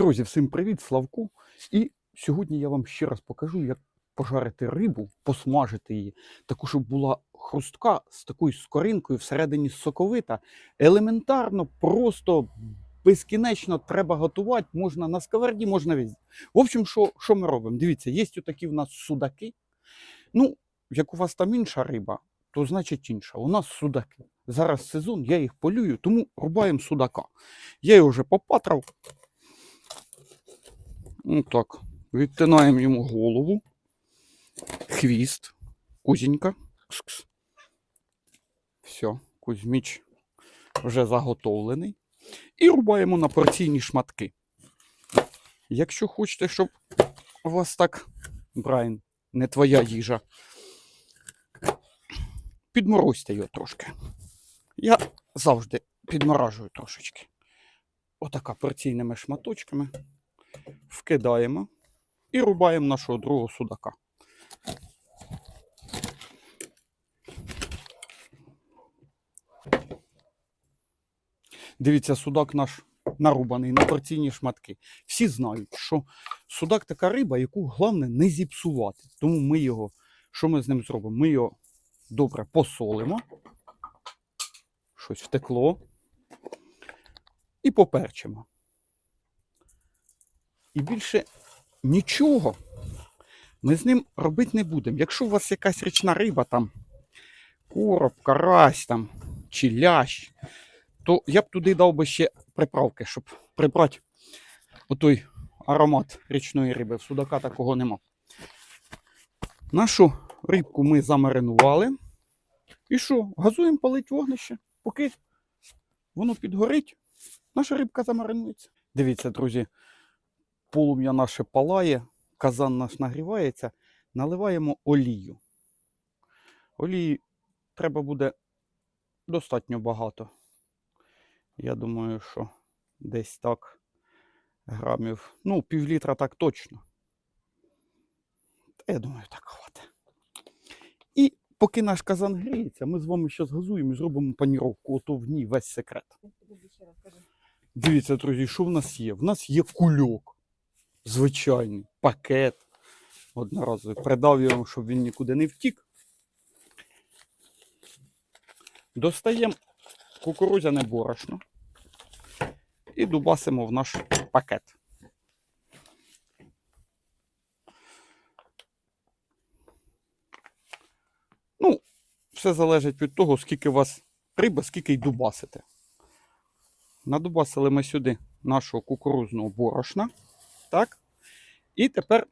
Друзі, всім привіт, Славку. І сьогодні я вам ще раз покажу, як пожарити рибу, посмажити її, таку, щоб була хрустка з такою скоринкою, всередині соковита. Елементарно, просто безкінечно треба готувати. Можна на сковороді, можна везде. В общем, що, що ми робимо? Дивіться, є такі в нас судаки. Ну, як у вас там інша риба, то значить інша. У нас судаки. Зараз сезон, я їх полюю, тому рубаємо судака. Я його вже попатрав. Ну так, відтинаємо йому голову, хвіст, кузінька. Кс-кс. Все, кузьміч вже заготовлений. І рубаємо на порційні шматки. Якщо хочете, щоб у вас так, Брайан, не твоя їжа, підморозьте його трошки. Я завжди підморажую трошечки. Отака порційними шматочками вкидаємо і рубаємо нашого другого судака. Дивіться, судак наш нарубаний на порційні шматки. Всі знають, що судак така риба, яку головне не зіпсувати. Тому ми його, що ми з ним зробимо? Ми його добре посолимо. Щось втекло. І поперчимо. І більше нічого ми з ним робити не будемо. Якщо у вас якась річна риба, там короб, карась там, чи лящ, то я б туди дав би ще приправки, щоб прибрати отой аромат річної риби. В судака такого нема. Нашу рибку ми замаринували. І що? Газуємо палить вогнище, поки воно підгорить, наша рибка замаринується. Дивіться, друзі, полум'я наше палає, казан наш нагрівається, наливаємо олію. Олії треба буде достатньо багато. Я думаю, що десь так грамів, ну, пів літра так точно. Та я думаю, так хватить. І поки наш казан гріється, ми з вами зараз газуємо і зробимо паніровку. Ото в ній весь секрет. Дивіться, друзі, що в нас є? В нас є кульок. Звичайний пакет. Одноразовий. Придав його, щоб він нікуди не втік. Достаємо кукурудзяне борошно і дубасимо в наш пакет. Ну, все залежить від того, скільки у вас риби, скільки й дубасите. Надубасили ми сюди нашого кукурузного борошна. Так? І тепер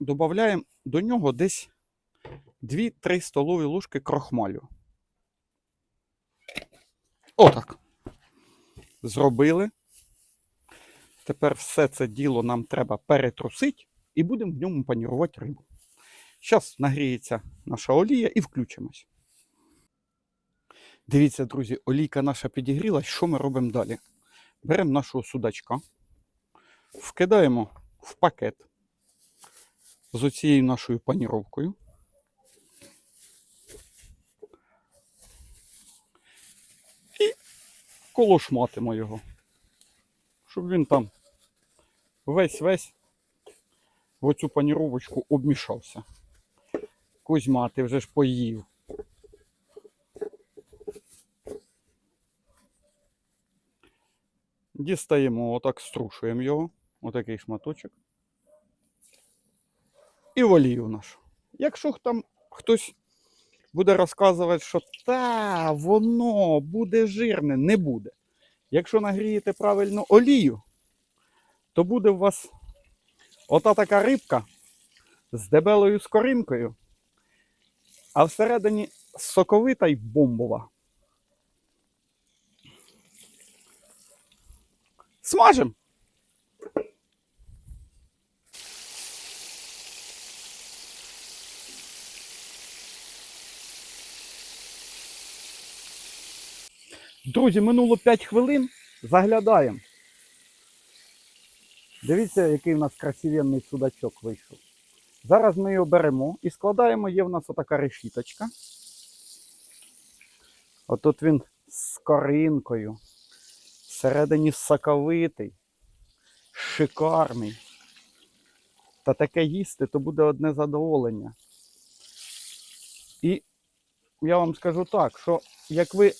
додаємо до нього десь 2-3 столові ложки крохмалю. Отак. Зробили. Тепер все це діло нам треба перетрусити і будемо в ньому панірувати рибу. Зараз нагріється наша олія і включимось. Дивіться, друзі, олійка наша підігрілась. Що ми робимо далі? Беремо нашого судачка, вкидаємо в пакет з оцією нашою паніровкою. І колошматимо його, щоб він там весь-весь в оцю паніровочку обмішався. Кузьма, ти вже ж поїв. Дістаємо, отак струшуємо його, отакий шматочок. І в олію нашу. Якщо там хтось буде розказувати, що та, воно буде жирне, не буде. Якщо нагрієте правильно олію, то буде у вас ота така рибка з дебелою скоринкою, а всередині соковита й бомбова. Смажем. Друзі, минуло 5 хвилин. Заглядаємо. Дивіться, який в нас красивенний судачок вийшов. Зараз ми його беремо і складаємо, є в нас отака решіточка. Отут він з коринкою. Всередині соковитий. шикарний. Та таке їсти, то буде одне задоволення. І я вам скажу так, що як ви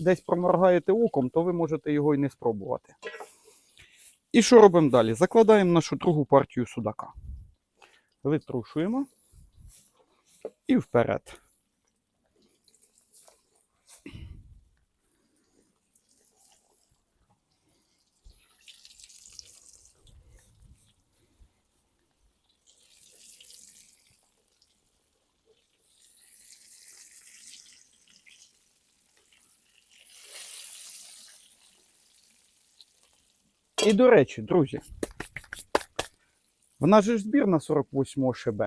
десь проморгаєте оком, то ви можете його і не спробувати. І що робимо далі? Закладаємо нашу другу партію судака. Витрушуємо і вперед. І до речі, друзі, в нас же ж збір на 48 ШБ.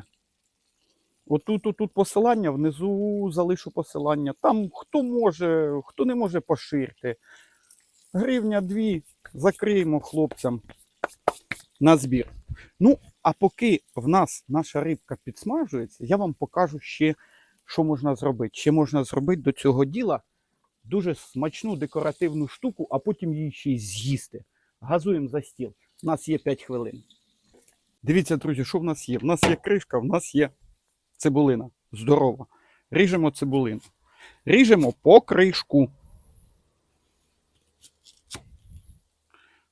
Отут, отут посилання, внизу залишу посилання. Там хто може, хто не може поширити. Гривня дві закриємо хлопцям на збір. Ну, а поки в нас наша рибка підсмажується, я вам покажу ще, що можна зробити. Ще можна зробити до цього діла дуже смачну декоративну штуку, а потім її ще й з'їсти. Газуємо за стіл. У нас є 5 хвилин. Дивіться, друзі, що в нас є? В нас є кришка, в нас є цибулина. Здорова. Ріжемо цибулину. Ріжемо по кришку.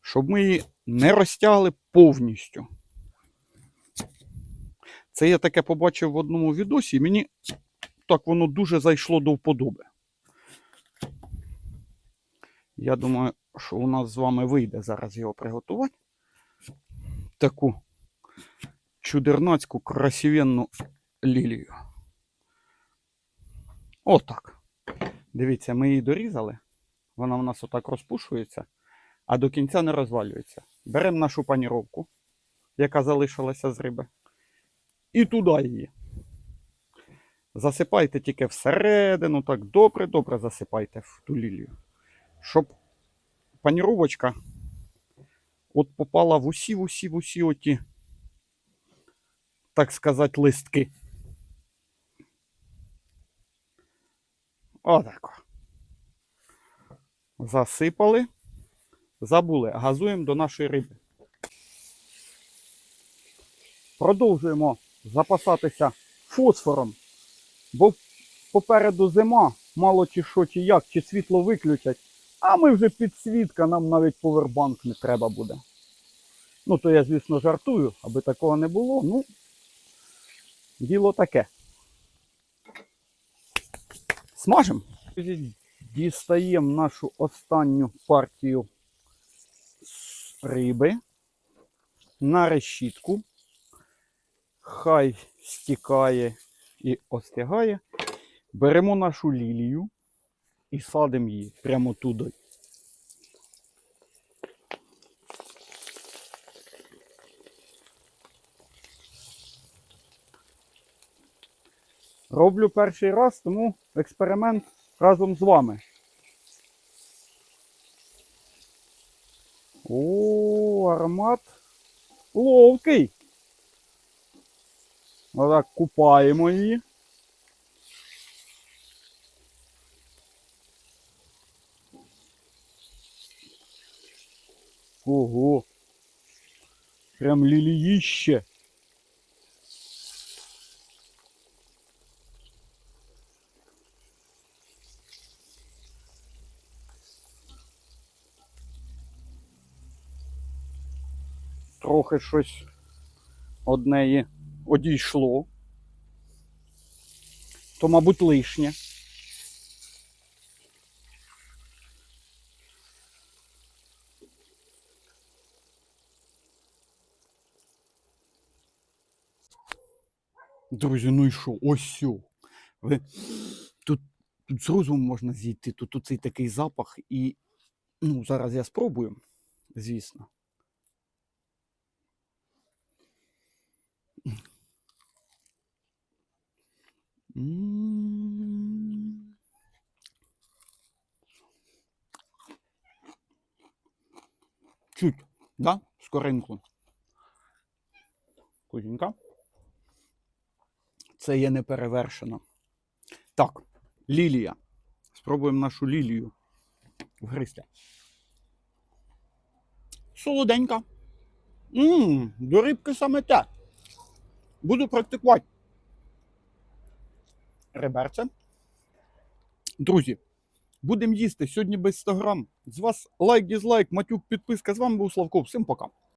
Щоб ми її не розтягли повністю. Це я таке побачив в одному відосі, і мені так воно дуже зайшло до вподоби. Я думаю, що у нас з вами вийде зараз його приготувати. Таку чудернацьку красивенну лілію. Отак. Дивіться, ми її дорізали. Вона в нас отак розпушується, а до кінця не розвалюється. Беремо нашу паніровку, яка залишилася з риби, і туди її. Засипайте тільки всередину, так добре-добре засипайте в ту лілію. Щоб паніровочка от попала в усі, в усі, в усі оті, так сказати, листки. Отако. Засипали. Забули. Газуємо до нашої риби. Продовжуємо запасатися фосфором, бо попереду зима, мало чи що, чи як, чи світло виключать. А ми вже підсвітка, нам навіть повербанк не треба буде. Ну, то я, звісно, жартую, аби такого не було. Ну, діло таке. Смажемо. Дістаємо нашу останню партію риби на решітку. Хай стікає і остигає. Беремо нашу лілію і садимо її прямо туди. Роблю перший раз, тому експеримент разом з вами. О, аромат ловкий. Отак купаємо її. Ого. Прям ліліїще. Трохи щось однеї одійшло. То, мабуть, лишнє. Друзі, ну і що? Ось. Ви... Тут, тут з розуму можна зійти, тут оцей такий запах і. Ну, зараз я спробую, звісно. Чуть, да? Скоринку. Кузінька. Це є неперевершено. Так, лілія. Спробуємо нашу лілію вгристи. Солоденька. Ммм, до рибки саме те. Буду практикувати. Реберце. Друзі, будемо їсти сьогодні без 100 грам. З вас лайк, дізлайк, матюк, підписка. З вами був Славко. Всім пока.